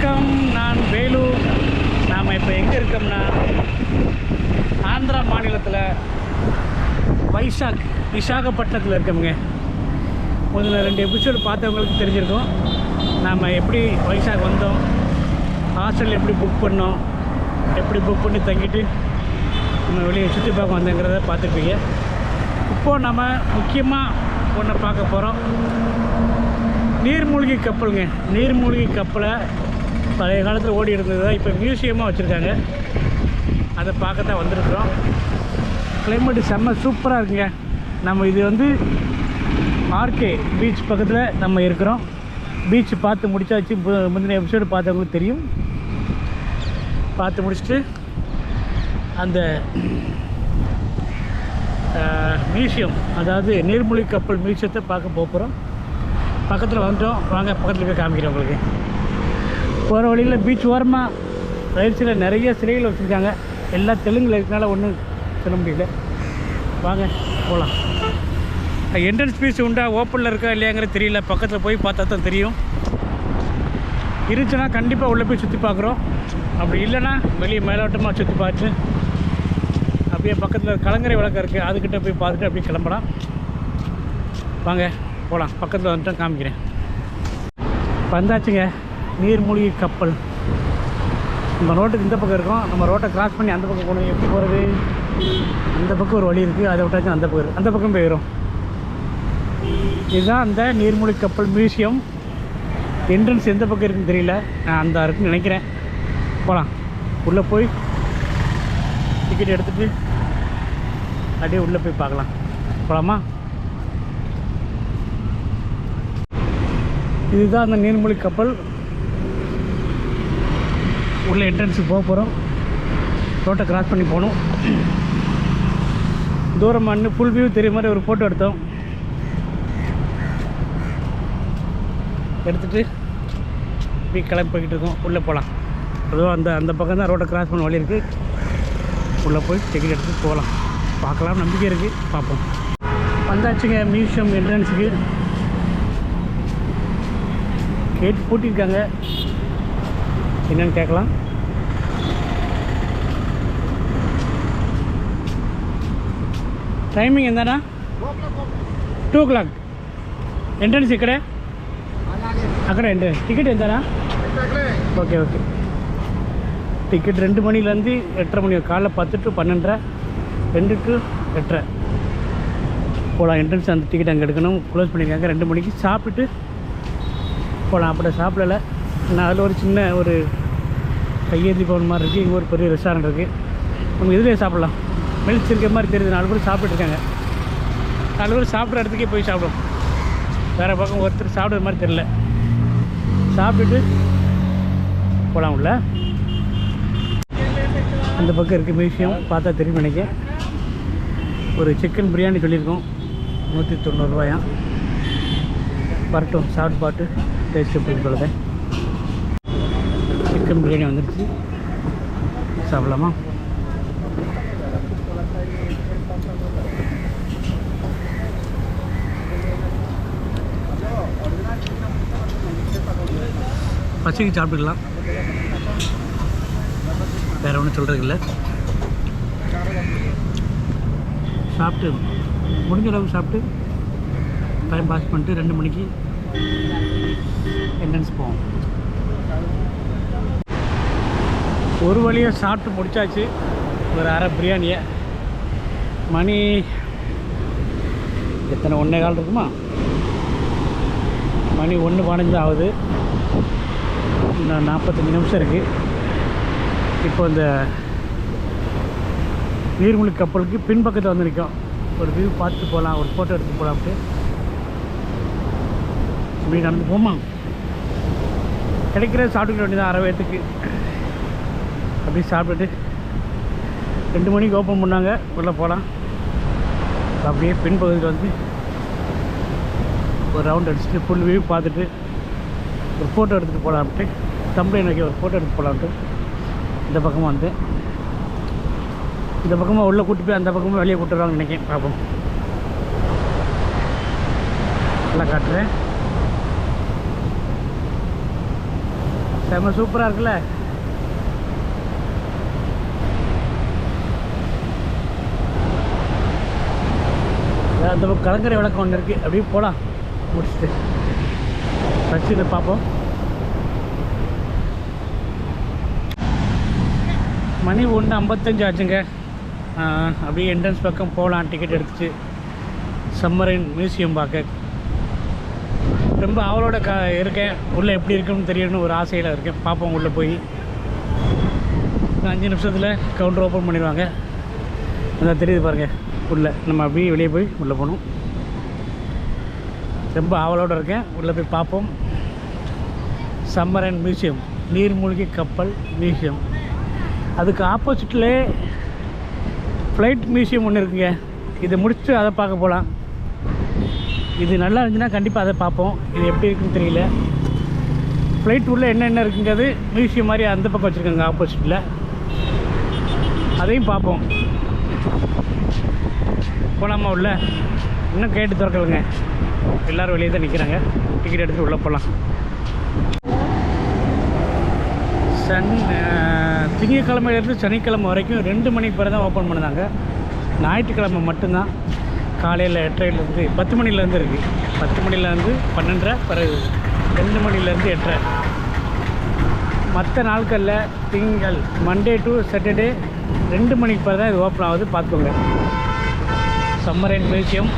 வணக்கம். நான் வேலு. நாம் இப்போ எங்கே இருக்கோம்னா ஆந்திரா மாநிலத்தில் வைசாக் விசாகப்பட்டினத்தில் இருக்கோமுங்க. முதல்ல ரெண்டு எபிசோடு பார்த்தவங்களுக்கு தெரிஞ்சிருக்கும். நாம் எப்படி வைசாக் வந்தோம் ஹாஸ்டல் எப்படி புக் பண்ணோம் எப்படி புக் பண்ணி தங்கிட்டு நம்ம வெளியே சுற்றி பார்க்க வந்தோங்கிறத பார்த்துருப்பீங்க. இப்போது நம்ம முக்கியமாக ஒன்று பார்க்க போகிறோம் நீர்மூழ்கி கப்பலுங்க. நீர்மூழ்கி கப்பலை பழைய காலத்தில் ஓடி இருந்தது இப்போ மியூசியமாக வச்சுருக்காங்க. அதை பார்க்க தான் வந்திருக்கிறோம். கிளைமேட்டு செம்ம சூப்பராக இருக்குங்க. நம்ம இது வந்து ஆர்கே பீச் பக்கத்தில் நம்ம இருக்கிறோம். பீச் பார்த்து முடிச்சாச்சு. முந்தின எபிசோடு பார்த்தவங்களுக்கு தெரியும். பார்த்து முடிச்சுட்டு அந்த மியூசியம் அதாவது நீர்மொழி கப்பல் மியூசியத்தை பார்க்க போகிறோம் பக்கத்தில் வந்துட்டோம். வாங்க பக்கத்தில் போய் காமிக்கிறேன் உங்களுக்கு. போகிற வழியில் பீச் ஓரமாக ரைட் சைடில் நிறைய சிலைகள் வச்சுருக்காங்க. எல்லாம் தெலுங்கில் இருக்கனால ஒன்றும் சொல்ல முடியல. வாங்க போகலாம் என்ட்ரன்ஸ் ஃபீஸ் உண்டா? ஓப்பனில் இருக்கா இல்லையாங்கிறது தெரியல. பக்கத்தில் போய் பார்த்தா தான் தெரியும். இருந்துச்சுன்னா கண்டிப்பாக உள்ளே போய் சுற்றி பார்க்குறோம். அப்படி இல்லைன்னா வெளியே மேலோட்டமாக சுற்றி பார்த்து அப்படியே பக்கத்தில் கலங்கரை விளக்கம் இருக்குது அதுக்கிட்ட போய் பார்த்துட்டு அப்படியே கிளம்பலாம். வாங்க போகலாம் பக்கத்தில் வந்துட்டு காமிக்கிறேன். வந்தாச்சுங்க. நீர்மூழ்கி கப்பல். நம்ம ரோட்டுக்கு இந்த பக்கம் இருக்கோம். நம்ம ரோட்டை கிராஸ் பண்ணி அந்த பக்கம் போகணும். எப்படி போகிறது அந்த பக்கம் ஒரு வழி இருக்குது அதை விட்டாச்சும் அந்த பக்கம் அந்த பக்கம் போயிடும் இதுதான் அந்த நீர்மூழ்கி கப்பல் மியூசியம் என்ட்ரன்ஸ் எந்த பக்கம் இருக்குன்னு தெரியல. நான் அந்த இருக்குன்னு நினைக்கிறேன். போகலாம் உள்ளே போய் டிக்கெட் எடுத்துகிட்டு அப்படியே உள்ளே போய் பார்க்கலாம். போகலாமா இதுதான் அந்த நீர்மூழ்கி கப்பல். உள்ளே என்ட்ரன்ஸுக்கு போக போகிறோம் ரோட்டை கிராஸ் பண்ணி போகணும். தூரமாக நின்று ஃபுல் வியூ தெரிய மாதிரி ஒரு ஃபோட்டோ எடுத்தோம். எடுத்துகிட்டு இப்படி கிளம்பி போய்கிட்டு இருக்கோம். உள்ளே போகலாம். அதுவும் அந்த அந்த பக்கம் தான் ரோட்டை கிராஸ் பண்ண வழி இருக்குது உள்ளே போய் டிக்கெட் எடுத்துட்டு போகலாம். பார்க்கலாம். நம்பிக்கை இருக்குது பார்ப்போம். வந்தாச்சுங்க மியூசியம் என்ட்ரன்ஸுக்கு கேட் பூட்டியிருக்காங்க. என்னன்னு கேட்கலாம் టైమింగ్ ఎంతనా టూ ఓ క్లాక్ ఎంట్రన్స్ ఇక్కడే అక్కడ ఎంట్రన్స్ టికెట్ ఎంతనా ஓகே ஓகே டிக்கெட் ரெண்டு மணிலேருந்து எட்டரை மணி காலைல பத்து டு பன்னெண்டரை ரெண்டு டு எட்டரை போகலாம் என்ட்ரன்ஸ் அந்த டிக்கெட் அங்கே எடுக்கணும் க்ளோஸ் பண்ணியிருக்காங்க ரெண்டு மணிக்கு சாப்பிட்டுட்டு போகலாம் அப்படி சாப்பிடல நான் அதில் ஒரு சின்ன ஒரு கையேந்தி போன மாதிரி இருக்குது இங்கே ஒரு பெரிய ரெஸ்டாரண்ட் இருக்குது நம்ம இதுலேயே சாப்பிட்லாம். மெலிச்சு இருக்க மாதிரி தெரியுது. நாலு பேர் சாப்பிட்டுட்டு இருக்காங்க. நாலு பேர் சாப்பிட்ற இடத்துக்கே போய் சாப்பிடும் வேறு பக்கம் ஒருத்தர் சாப்பிட்ற மாதிரி தெரில சாப்பிட்டுட்டு போகலாம் உள்ள. அந்த பக்கம் இருக்குது மியூசியம் பார்த்தா தெரியும் நினைக்கிறேன். ஒரு சிக்கன் பிரியாணி சொல்லியிருக்கோம். நூற்றி தொண்ணூறுரூவாயாம் வரட்டும். சாப்பிட்டு பாட்டு டேஸ்ட்டு பண்ணி சொல்லுதேன் சிக்கன் பிரியாணி வந்துடுச்சு சாப்பிடலாமா? பசிக்கு சாப்பிட்டுக்கலாம். வேற ஒன்றும் சொல்கிறது இல்லை சாப்பிட்டு முடிஞ்ச அளவுக்கு சாப்பிட்டு டைம் பாஸ் பண்ணிட்டு ரெண்டு மணிக்கு என்ட்ரன்ஸ் போவோம். ஒரு வழியாக சாப்பிட்டு முடிச்சாச்சு. ஒரு அரை பிரியாணியை. மணி எத்தனை? ஒன்றே கால் இருக்குமா? மணி ஒன்று பதினஞ்சு ஆகுது. இன்னும் நாற்பத்தஞ்சு நிமிஷம் இருக்குது இப்போ இந்த நீர்மூழ்கி கப்பலுக்கு பின்பக்கத்தில் வந்து நிற்கும் ஒரு வியூ பார்த்துட்டு போகலாம் ஒரு ஃபோட்டோ எடுத்து போகலாம்ட்டு இப்படி நடந்து போமா? கிடைக்கிற சாப்பிட்டுக்க வேண்டியதான் அரை வயத்துக்கு அப்படி சாப்பிட்டுட்டு ரெண்டு மணிக்கு ஓப்பன் பண்ணாங்க உள்ளே போகலாம். அப்படியே பின்பகுதியில் வந்து ஒரு ரவுண்ட் அடிச்சுட்டு ஃபுல் வியூ பார்த்துட்டு ஒரு ஃபோட்டோ எடுத்துகிட்டு போகலான்ட்டு தம்பி எனக்கு ஒரு ஃபோட்டோ எடுத்து போகலான்ட்டு இந்த பக்கமாக வந்து. இந்த பக்கமாக உள்ளே கூட்டி போய் அந்த பக்கமாக வெளியே கூட்டுறாங்க நினைக்கிறேன் பார்ப்போம். நல்லா காட்டுறேன். செம்ம சூப்பராக இருக்குல்ல? அந்த பக்கம் கலங்கரை விளக்கம் ஒன்று இருக்குது அப்படியே போகலாம் முடிச்சுட்டு. ஃபஸ்ட்டு பார்ப்போம். மணி ஒன்று ஐம்பத்தஞ்சு ஆச்சுங்க. அப்படியே என்ட்ரன்ஸ் பக்கம் போகலாம் டிக்கெட் எடுத்துச்சு சம்மரின் மியூசியம் பார்க்க. ரொம்ப அவளோட க இருக்கேன். உள்ளே எப்படி இருக்குன்னு தெரியணும்னு ஒரு ஆசையில் இருக்கேன். பார்ப்போம் உள்ளே போய். அஞ்சு நிமிஷத்தில் கவுண்டர் ஓப்பன் பண்ணிடுவாங்க. அதான் தெரியுது பாருங்கள் உள்ளே நம்ம அப்படியே வெளியே போய் உள்ளே போகணும். ரொம்ப ஆவலோடு இருக்கேன். உள்ளே போய் பார்ப்போம். சம்மரன் மியூசியம் நீர்மூழ்கி கப்பல் மியூசியம் அதுக்கு ஆப்போசிட்டில் ஃப்ளைட் மியூசியம் ஒன்று இருக்குங்க. இதை முடிச்சுட்டு அதை பார்க்க போகலாம் இது நல்லா இருந்துச்சுன்னா கண்டிப்பாக அதை பார்ப்போம். இது எப்படி இருக்குன்னு தெரியல. ஃப்ளைட் உள்ளே என்னென்ன இருக்குங்கிறது மியூசியம் மாதிரி அந்த பக்கம் வச்சுருக்காங்க ஆப்போசிட்டில் அதையும் பார்ப்போம். போகலாமா உள்ள? இன்னும் கேட்டு திறக்கலுங்க. எல்லோரும் வெளியே தான் நிற்கிறாங்க டிக்கெட் எடுத்து உள்ளே போகலாம் சன் திங்கக்கிழமையிலேருந்து சனிக்கிழமை வரைக்கும் ரெண்டு மணிக்கு பிறகு தான் ஓப்பன் பண்ணாங்க ஞாயிற்றுக்கிழமை மட்டும்தான். காலையில் எட்டரைலேருந்து பத்து மணிலேருந்து இருக்குது பத்து மணிலேருந்து பன்னெண்டரை பிறகு ரெண்டு மணிலேருந்து எட்டரை. மற்ற நாட்களில் திங்கள் மண்டே டு சாட்டர்டே ரெண்டு மணிக்கு பிறகு தான் இது ஓப்பன் ஆகுது. பார்த்துக்கோங்க. சம்மரைன் மியூசியம்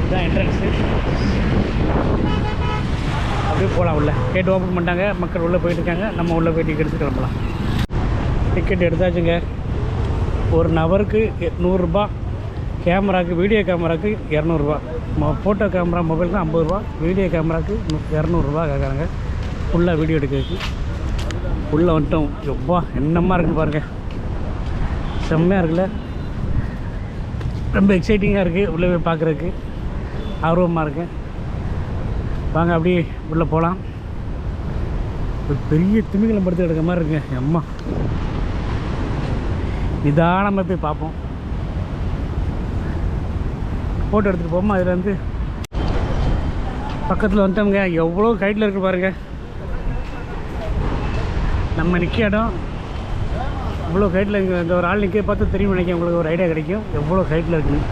இதுதான் என்ட்ரன்ஸு அப்படியே போகலாம் உள்ள. கேட் ஓப்பன் பண்ணிட்டாங்க. மக்கள் உள்ளே போயிட்டு இருக்காங்க. நம்ம உள்ளே போய் டிக்கெட் எடுத்து கிளம்பலாம். டிக்கெட் எடுத்தாச்சுங்க. ஒரு நபருக்கு நூறுரூபா கேமராக்கு வீடியோ கேமராக்கு இரநூறுபா ஃபோட்டோ கேமரா மொபைலுக்கு ஐம்பது ரூபா. வீடியோ கேமராக்கு இரநூறுபா கேட்குறாங்க. ஃபுல்லாக வீடியோ எடுக்கிறதுக்கு. உள்ளே வந்துட்டோம். எப்பா என்னமா இருக்குது பாருங்கள் செம்மையாக இருக்குல்ல. ரொம்ப எக்ஸைட்டிங்காக இருக்குது உள்ளே போய் பார்க்குறதுக்கு. ஆர்வமாக இருக்கேன் வாங்க அப்படியே உள்ளே போகலாம். ஒரு பெரிய திமிங்கலம் படுத்து எடுக்கிற மாதிரி இருக்குங்க அம்மா. நிதானமாக போய் பார்ப்போம். ஃபோட்டோ எடுத்துகிட்டு போமா அதில் வந்து பக்கத்தில் வந்துட்டோம்ங்க எவ்வளோ கைட்டில் இருக்கு பாருங்க. நம்ம நிற்க இடம் இவ்வளோ ஹைட்டில் இங்கே இந்த ஒரு ஆள் நிற்க பார்த்து தெரியும் நினைக்கிறேன். உங்களுக்கு ஒரு ஐடியா கிடைக்கும். எவ்வளோ ஹைட்டில் இருக்குன்னு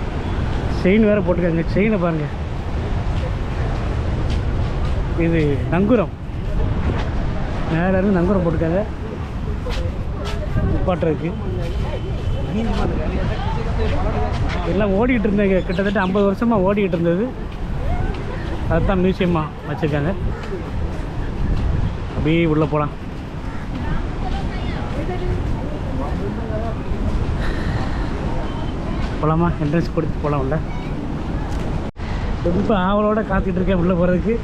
செயின் வேறு போட்டுக்காங்க செயினை பாருங்கள் இது நங்குரம். மேலே இருந்து நங்குரம் போட்டிருக்காங்க. நிப்பாட்டுறதுக்கு எல்லாம் ஓடிக்கிட்டு இருந்தேங்க. கிட்டத்தட்ட ஐம்பது வருஷமாக ஓடிக்கிட்டு இருந்தது. அதுதான் மியூசியமாக வச்சுருக்காங்க. அப்படியே உள்ளே போகலாம் போகலாமா என்ட்ரன்ஸ் கொடுத்து போகலாம் உள்ள ரொம்ப ஆவலோடு காத்துக்கிட்டு இருக்கேன் உள்ளே போகிறதுக்கு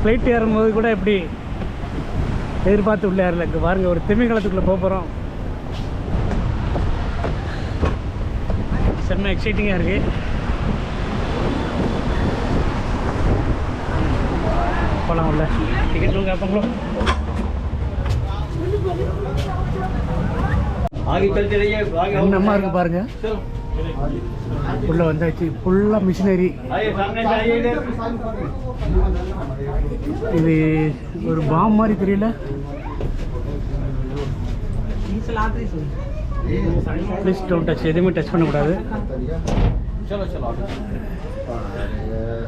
ஃப்ளைட் ஏறும்போது கூட இப்படி எதிர்பார்த்து உள்ளே ஏறல. இங்கே பாருங்க ஒரு திமிங்கலத்துக்குள்ளே போக போகிறோம் செம்ம எக்ஸைட்டிங்காக இருக்குது போகலாம் உள்ள டிக்கெட் கேட்பாங்களோ என்னமா இருக்கு பாருங்க. உள்ள வந்தாச்சு ஃபுல்லாக மிஷினரி இது ஒரு பாம் மாதிரி தெரியல. ப்ளீஸ் டோன்ட் டச் எதுவுமே டச் பண்ணக்கூடாது.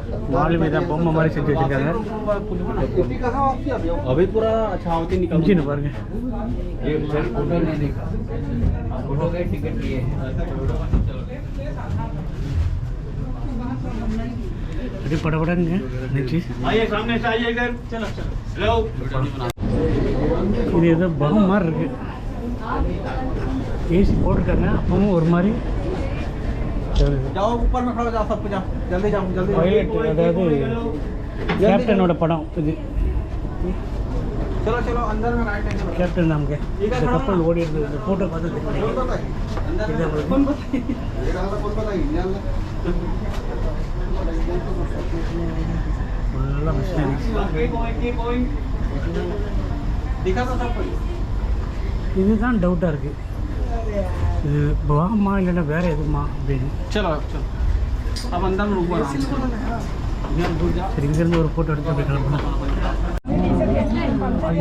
चलो चलो आगे வால் மீது பொம்மை மாதிரி செஞ்சு வச்சுருக்காங்க अभी पूरा छावती निकल இன்ஜின் பாருங்க ये सर फोटो नहीं देखा फोटो का टिकट लिए அப்படி படபடங்க நெச்சு आइए सामने से आइए इधर चलो चलो இது ஏதோ பகம் மாதிரி இருக்கு ஏசி போட்டிருக்காங்க அப்பவும் ஒரு மாதிரி जाओ ऊपर में खड़ा जाओ सब जाओ जल्दी जाओ जल्दी பைலட் அதாவது கேப்டனோட படம் இது चलो चलो अंदर में राइट चलो கேப்டன் நமக்கு இந்த கப்பல் ஓடி இருந்தது இந்த ஃபோட்டோ பார்த்து தெரியும் இது உங்களுக்கு ஃபுல்லாக மிஷினரி दिखा तो सब कुछ இதுதான் டவுட்டாக இருக்குது இது வாமா இல்லைன்னா வேறு எதுமா அப்படின்னு. சலோ சலோ அப்போ அந்த சரி இங்கேருந்து ஒரு ஃபோட்டோ எடுத்து அப்படி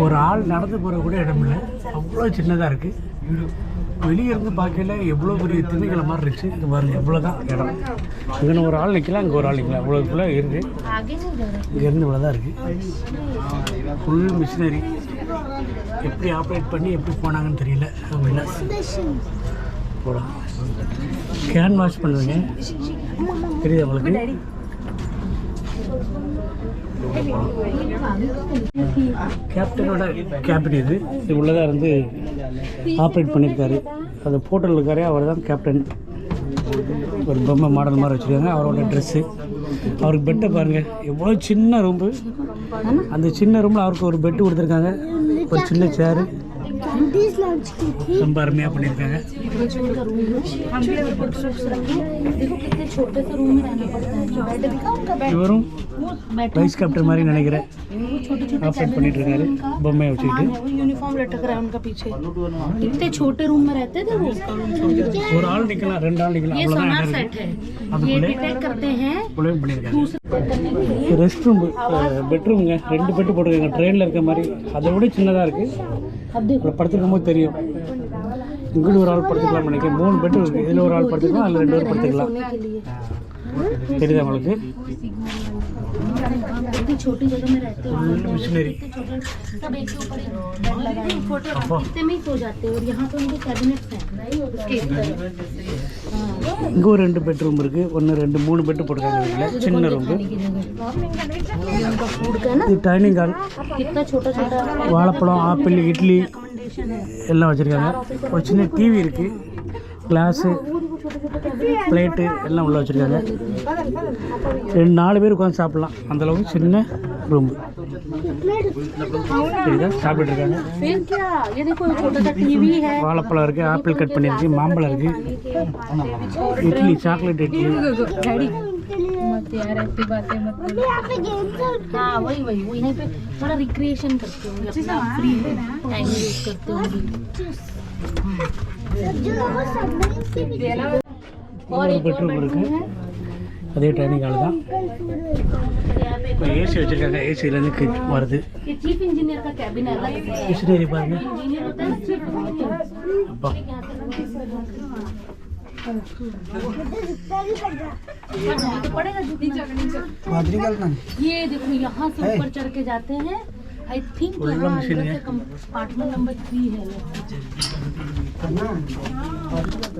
ஒரு ஆள் நடந்து போகிற கூட இடம் இல்லை. அவ்வளோ சின்னதாக இருக்குது வெளியிருந்து பார்க்கல எவ்வளோ பெரிய திணைகளை மாதிரி இருந்துச்சு. இது பாருங்க எவ்வளோ தான் இடம். இங்கே ஒரு ஆள் நிற்கலாம் அங்கே ஒரு ஆள் நிற்கலாம் இவ்வளோ ஃபுல்லாக இருக்குது இங்கேருந்து இவ்வளோ தான் இருக்குது ஃபுல் மிஷினரி எப்படி ஆப்ரேட் பண்ணி எப்படி போனாங்கன்னு தெரியல. அப்படின்னா போகலாம் கேன் வாஷ் பண்ணுவீங்க? தெரியுது உங்களுக்கு? கேப்டனோட கேபின் இது. இது உள்ளதாக இருந்து ஆப்ரேட் பண்ணியிருக்காரு அது போட்டோவில் இருக்காரு அவர் தான் கேப்டன் ஒரு பொம்மை மாடல் மாதிரி வச்சுருக்காங்க. அவரோட ட்ரெஸ்ஸு அவருக்கு பெட்டை பாருங்கள் எவ்வளோ சின்ன ரூம்பு. அந்த சின்ன ரூமில் அவருக்கு ஒரு பெட்டு கொடுத்துருக்காங்க. ஒரு சின்ன சேரு ரொம்ப அருமையாக பண்ணியிருக்காங்க देखो कितने छोटे से रूम में रहना पड़ता है बेड दिखा उनका बेड இவரும் वो बैठे வைஸ் கேப்டன் மாதிரி நினைக்கிறேன் वो छोटे छोटे ஆப்ரேட் பண்ணிட்டு இருக்காரு பொம்மையை வச்சுக்கிட்டு वो यूनिफॉर्म लटक रहा है उनका पीछे इतने छोटे रूम में रहते थे वो ஒரு ஆள் நிற்கலாம் ரெண்டு ஆள் நிற்கலாம் ये அவ்வளோதான் सोनार இடம் सेट இருக்கு है ये அதுக்குள்ளே डिटेक्ट करते हैं இவ்வளோ பண்ணியிருக்காங்க दूसरे करने के लिए ரெஸ்ட் ரூம் பெட்ரூமுங்க ரெண்டு பெட்டு போட்டிருக்காங்க ட்ரெயினில் இருக்க மாதிரி அதை விட சின்னதாக இருக்குது இவ்வளோ படுத்துருக்கும் போது தெரியும். இங்கிட்டு ஒரு ஆள் படுத்துக்கலாம் நினைக்கிறேன். மூணு பெட்ரூம் இருக்குது இதில் ஒரு ஆள் படுத்துக்கலாம் அதில் ரெண்டு பேர் படுத்துக்கலாம். தெரியுதா உங்களுக்கு? इतनी छोटी जगह में रहते हो फुल मिशनरी इतने छोटे सब एक के ऊपर एक बेड लगाए हैं फोटो अब्बा। इतने में ही सो जाते हैं और यहाँ पे उनके कैबिनेट्स हैं उसके इस तरह हाँ இங்கே ஒரு ரெண்டு பெட்ரூம் இருக்குது ஒன்று ரெண்டு மூணு பெட்டு போட்டிருக்காங்க வீட்டில் சின்ன ரூம்பு खाने की जगह ये उनका फूड का है ना இது டைனிங் ஹால் कितना छोटा छोटा வாழைப்பழம் ஆப்பிள் இட்லி रिकमेंडेशन है எல்லாம் வச்சுருக்காங்க ஒரு சின்ன டிவி இருக்குது கிளாஸு பிளேட்டு எல்லாம் உள்ளே வச்சுருக்காங்க ரெண்டு நாலு பேர் உட்காந்து சாப்பிட்லாம் அந்தளவுக்கு சின்ன ரூம் சரிதா சாப்பிட்டு இருக்காங்க फिर क्या ये देखो ये छोटा सा टीवी है வாழைப்பழம் இருக்குது ஆப்பிள் கட் பண்ணியிருக்கு மாம்பழம் இருக்குது இட்லி சாக்லேட் இட்லி मत यार ऐसी बातें मत हाँ वही वही वही यहीं पे थोड़ा रिक्रिएशन करते होंगे अपना फ्री टाइम यूज करते होंगे और एक और பெட்ரூம் बेडरूम இருக்குது है அதே டைனிங் ஹால் தான் यहाँ पे இப்போ ஏசி வச்சுருக்காங்க ஏசிலேருந்து கிட் வருது ये चीफ इंजीनियर का कैबिन है अलग से மிஷினரி பாருங்க इंजीनियर होता है ना चीफ அப்பா तो पड़ेगा जितना ये देखो यहाँ से ऊपर चढ़ के जाते हैं आई थिंक फुल यहाँ मशीन अंदर है। से कंपार्टमेंट नंबर थ्री है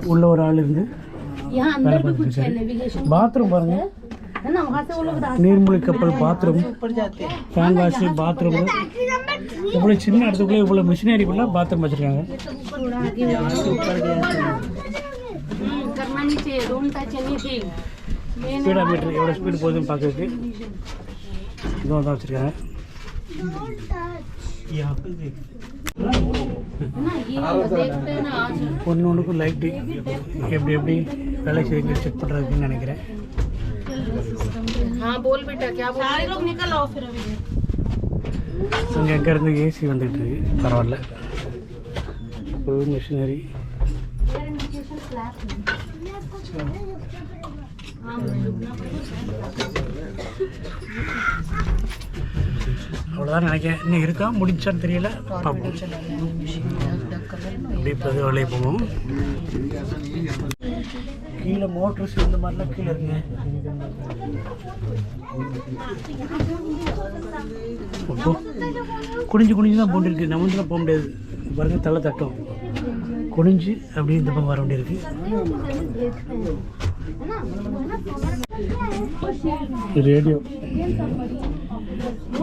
உள்ள ஒரு ஆள் இருந்து यहाँ अंदर भी कुछ है नेविगेशन பாத்ரூம் பாருங்க है ना वहाँ से वो लोग रास्ते நீர்மூழ்கி கப்பல் பாத்ரூம் ஃபேன் வாஷ் பாத்ரூம் இவ்வளோ சின்ன இடத்துக்குள்ளே இவ்வளோ மிஷினரிக்குள்ளே பாத்ரூம் வச்சுருக்காங்க हम्म, करना नहीं चाहिए don't touch anything main speedo metre எவ்வளோ ஸ்பீடு போகுதுன்னு பார்க்கறதுக்கு இதுவும் தான் வச்சுருக்காங்க ஒன்று ஒன்றுக்கும் லைட்டு எப்படி எப்படி வேலை செய்ய செக் பண்ணுறதுன்னு நினைக்கிறேன். இங்கே எங்கேருந்து ஏசி வந்துட்டு இருக்கு. பரவாயில்ல. ஃபுல் மிஷினரி ஆமாம் அவ்வளோதான் நினைக்கிறேன். இன்னும் இருக்கா? முடிஞ்சான்னு தெரியல. பார்ப்போம். அப்படி இப்போ அது வேலையை போவோம். கீழே மோட்டர்ஸ் இந்த மாதிரிலாம் கீழே இருக்குங்க. குனிஞ்சு குனிஞ்சு தான் போண்டிருக்கு நம்மளால போக முடியாது. பாருங்க தலை தட்டும். குனிஞ்சு அப்படியே இந்த பக்கம் வர வேண்டியிருக்கு. ரேடியோ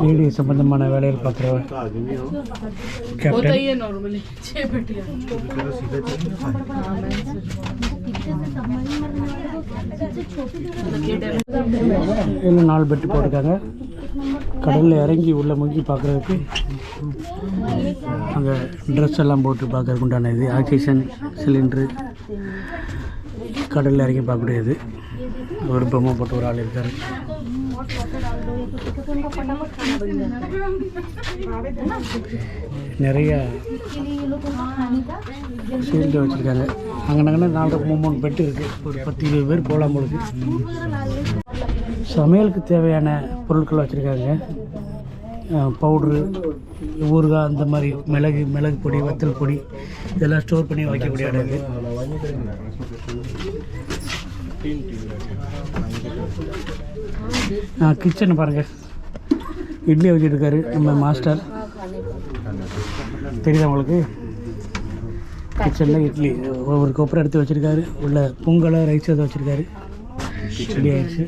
வீடியோ சம்மந்தமான வேலையில் பார்க்குறவன் இன்னும் நாலு பெட்டு போட்டிருக்காங்க. கடலில் இறங்கி உள்ளே முங்கி பார்க்குறதுக்கு அங்கே ட்ரெஸ் எல்லாம் போட்டு பார்க்குறதுக்கு உண்டான இது ஆக்சிஜன் சிலிண்ட்ரு கடலில் இறங்கி பார்க்கக்கூடியது. ஒரு பிரம்மப்பட்ட ஒரு ஆள் இருக்கார். நிறைய ஷீல்டு வச்சுருக்காங்க. அங்கே நாலு மூணு மூணு பெட்டு இருக்குது ஒரு பத்து இருபது பேர் போகலாம் போலுக்கு சமையலுக்கு தேவையான பொருட்கள் வச்சுருக்காங்க. பவுட்ரு ஊறுகாய் அந்த மாதிரி மிளகு மிளகு பொடி வத்தல் பொடி இதெல்லாம் ஸ்டோர் பண்ணி வைக்கக்கூடிய இடம் நான் கிச்சன் பாருங்கள் இட்லி வச்சுட்டு இருக்காரு நம்ம மாஸ்டர் தெரியுதா உங்களுக்கு? கிச்சனில் இட்லி. ஒரு கொப்பரை எடுத்து வச்சுருக்காரு. உள்ள பொங்கலை ரைஸ் எதை வச்சுருக்காரு. ரெடி ஆயிடுச்சு.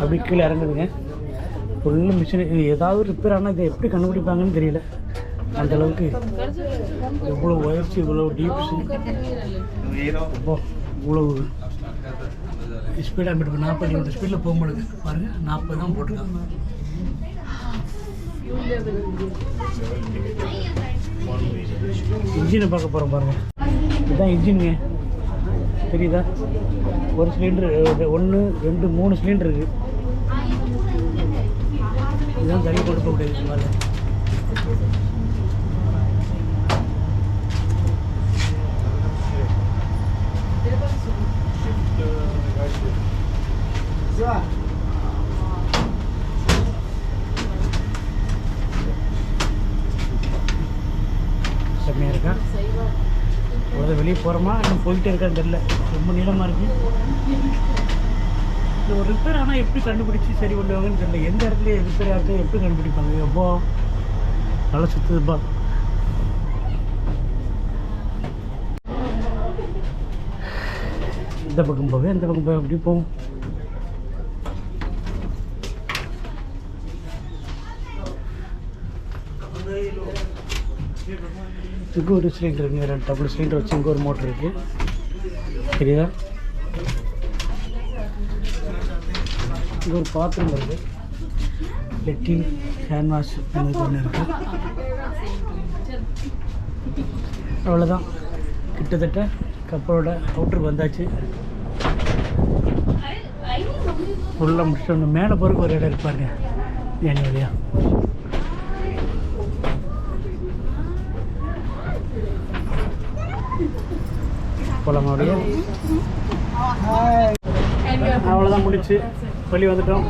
அப்படி கீழே இறங்குதுங்க. ஃபுல்லு மிஷின் இது ஏதாவது ரிப்பேர் ஆனால் இதை எப்படி கண்டுபிடிப்பாங்கன்னு தெரியல. அந்த அளவுக்கு எவ்வளோ உயர்ச்சி இவ்வளோ டீப்ஸு அப்போ இவ்வளோ ஸ்பீடாக மீட் நாற்பது கிலோமீட்டர் ஸ்பீடில் போக முடியுது பாருங்கள் நாற்பது தான் போட்டுருக்காங்க. இன்ஜினை பார்க்க போகிறோம் பாருங்க. இதுதான் இன்ஜினுங்க தெரியுதா? ஒரு சிலிண்டர் ஒன்று ரெண்டு மூணு சிலிண்டர் இருக்குது இதுதான் தண்ணி போட்டு போக முடியாது பாருங்க. செம்மையாக இருக்கா? ஒரு வெளியே போகிறோமா இன்னும் போயிட்டே இருக்கான்னு தெரியல. ரொம்ப நீளமாக இருக்குது இந்த ஒரு ரிப்பேர் ஆனால் எப்படி கண்டுபிடிச்சி சரி பண்ணுவாங்கன்னு தெரியல. எந்த இடத்துல ரிப்பேர் ஆகுது எப்படி கண்டுபிடிப்பாங்க? எப்போ நல்லா சுற்றுதுப்பா இந்த பக்கம் போவேன் இந்த பக்கம் போய் எப்படி போவோம். இங்கே ஒரு சிலிண்டர் இருக்குங்க ரெண்டு டபுள் சிலிண்டர் வச்சு இங்கே ஒரு மோட்டர் இருக்குது சரியா? இங்கே ஒரு பாத்திரம் இருக்குது லெட்டின் ஹேண்ட் வாஷ் ஒன்று இருக்குது அவ்வளோதான் கிட்டத்தட்ட கப்பலோட அவுட்ருக்கு வந்தாச்சு. ஃபுல்லாக முடிச்சிட்டு மேலே போகிறதுக்கு ஒரு இடம் இருப்பாருங்க ஏன் வழியாக போகலாம் அப்படியே. அவ்வளோதான் முடிச்சு. வெளியே வந்துட்டோம்.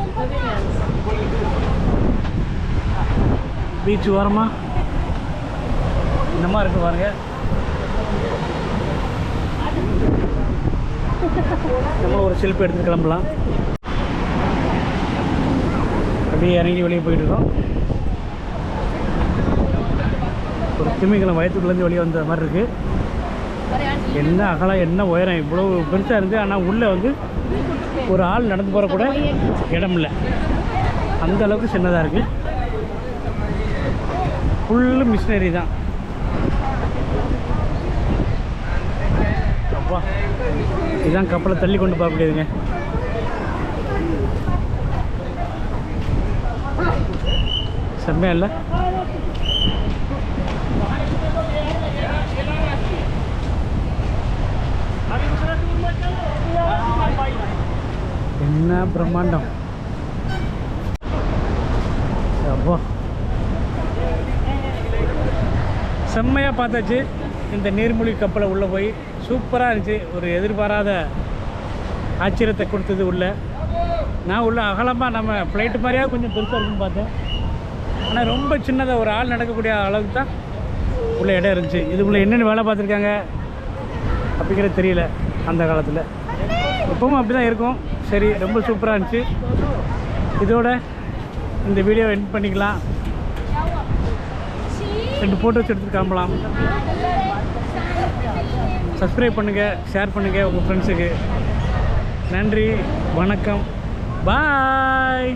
பீச் ஓரமா. இந்த மாதிரி இருக்கு பாருங்க. நம்ம ஒரு செல்ஃபி எடுத்து கிளம்பலாம். அப்படியே இறங்கி வெளியே போயிட்டு இருக்கோம். ஒரு திமிங்கலம் வயத்துக்குள்ளேருந்து வெளியே வந்த மாதிரி இருக்குது என்ன அகலம் என்ன உயரம்? இவ்வளோ பெருசாக இருக்குது ஆனால் உள்ளே வந்து ஒரு ஆள் நடந்து போகிற கூட இடம் இல்லை அந்த அளவுக்கு சின்னதாக இருக்குது ஃபுல்லு மிஷினரி தான். அப்பா இதுதான் கப்பலை தள்ளி கொண்டு போக முடியாதுங்க செம்மையா இல்லை? என்ன பிரம்மாண்டம்? அப்பா. செம்மையாக பார்த்தாச்சு. இந்த நீர்மூழ்கி கப்பலை உள்ளே போய் சூப்பராக இருந்துச்சு. ஒரு எதிர்பாராத ஆச்சரியத்தை கொடுத்தது உள்ளே. நான் உள்ள அகலமாக நம்ம ஃப்ளைட்டு மாதிரியா கொஞ்சம் பெருசாக இருக்குன்னு பார்த்தேன். ஆனால் ரொம்ப சின்னதாக ஒரு ஆள் நடக்கக்கூடிய அளவுக்கு தான் உள்ள இடம் இருந்துச்சு. இதுக்குள்ளே என்னென்ன வேலை பார்த்துருக்காங்க அப்படிங்கிறது தெரியல அந்த காலத்தில். எப்பவும் அப்படி தான் இருக்கும். சரி ரொம்ப சூப்பராக இருந்துச்சு. இதோட இந்த வீடியோ என் பண்ணிக்கலாம். ரெண்டு ஃபோட்டோஸ் எடுத்து காணலாம் சப்ஸ்கிரைப் பண்ணுங்கள் ஷேர் பண்ணுங்கள் உங்கள் ஃப்ரெண்ட்ஸுக்கு நன்றி வணக்கம். பாய்